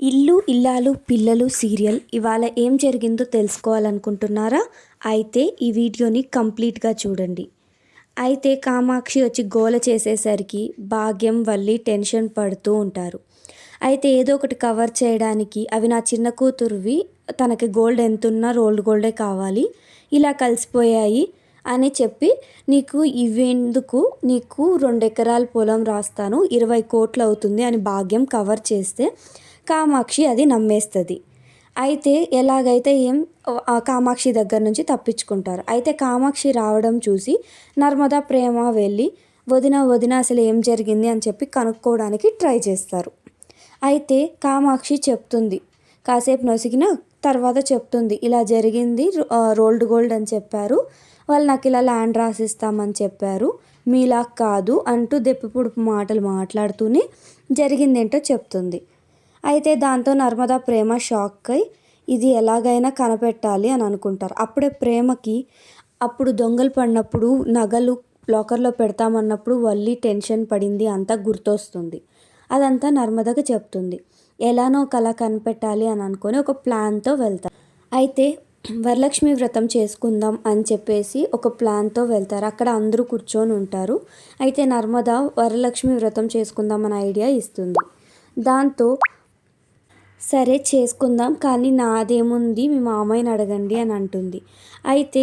ఇల్లు ఇల్లాలు పిల్లలు సీరియల్ ఇవాళ ఏం జరిగిందో తెలుసుకోవాలనుకుంటున్నారా? అయితే ఈ వీడియోని కంప్లీట్గా చూడండి. అయితే కామాక్షి వచ్చి గోల చేసేసరికి భాగ్యం వల్లి టెన్షన్ పడుతూ ఉంటారు. అయితే ఏదో ఒకటి కవర్ చేయడానికి అవి నా చిన్న కూతురువి తనకి గోల్డ్ ఎంతున్నా రోల్డ్ గోల్డే కావాలి. ఇలా కలిసిపోయాయి. అని చెప్పి నీకు ఇవేందుకు నీకు రెండు ఎకరాల పొలం రాస్తాను ఇరవై కోట్లు అవుతుంది అని భాగ్యం కవర్ చేస్తే కామాక్షి అది నమ్మేస్తుంది. అయితే ఎలాగైతే ఏం కామాక్షి దగ్గర నుంచి తప్పించుకుంటారు. అయితే కామాక్షి రావడం చూసి నర్మదా ప్రేమ వెళ్ళి వదిన వదిన అసలు ఏం జరిగింది? అని చెప్పి కనుక్కోవడానికి ట్రై చేస్తారు. అయితే కామాక్షి చెప్తుంది. కాసేపు నొసిగిన తర్వాత చెప్తుంది. ఇలా జరిగింది రోల్డ్ గోల్డ్ అని చెప్పారు. వాళ్ళు నాకు ఇలా ల్యాండ్ రాసిస్తామని చెప్పారు. మీలా కాదు అంటూ దెప్పిపుడుపు మాటలు మాట్లాడుతూనే జరిగిందేంటో చెప్తుంది. అయితే దాంతో నర్మదా ప్రేమ షాక్ అయి ఇది ఎలాగైనా కనిపెట్టాలి అని అనుకుంటారు. అప్పుడే ప్రేమకి అప్పుడు దొంగలు పడినప్పుడు నగలు లాకర్లో పెడతామన్నప్పుడు వల్లి టెన్షన్ పడింది అంతా గుర్తొస్తుంది. అదంతా నర్మదకు చెప్తుంది. ఎలానో కళ కనిపెట్టాలి అని అనుకొని ఒక ప్లాన్తో వెళ్తారు. అయితే వరలక్ష్మి వ్రతం చేసుకుందాం అని చెప్పేసి ఒక ప్లాన్తో వెళ్తారు. అక్కడ అందరూ కూర్చొని ఉంటారు. అయితే నర్మద వరలక్ష్మి వ్రతం చేసుకుందాం అనే ఐడియా ఇస్తుంది. దాంతో సరే చేసుకుందాం కానీ నాదేముంది? మీ మామయ్యని అడగండి అని అంటుంది. అయితే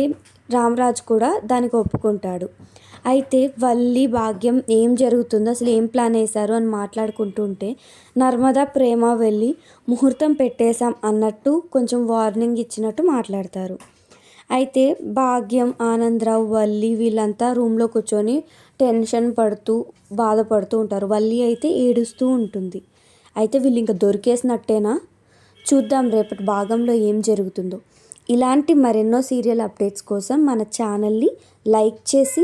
రామరాజు కూడా దానికి ఒప్పుకుంటాడు. అయితే వల్లి భాగ్యం ఏం జరుగుతుందో అసలు ఏం ప్లాన్ వేశారు అని మాట్లాడుకుంటుంటే నర్మదా ప్రేమ వెళ్ళి ముహూర్తం పెట్టేశాం అన్నట్టు కొంచెం వార్నింగ్ ఇచ్చినట్టు మాట్లాడతారు. అయితే భాగ్యం ఆనందరావు వల్లి వీళ్ళంతా రూమ్లో కూర్చొని టెన్షన్ పడుతూ బాధపడుతూ ఉంటారు. వల్లి అయితే ఏడుస్తూ ఉంటుంది. అయితే వీళ్ళు ఇంకా దొరికేసినట్టేనా? చూద్దాం రేపటి భాగంలో ఏం జరుగుతుందో. ఇలాంటి మరెన్నో సీరియల్ అప్డేట్స్ కోసం మన ఛానల్ని లైక్ చేసి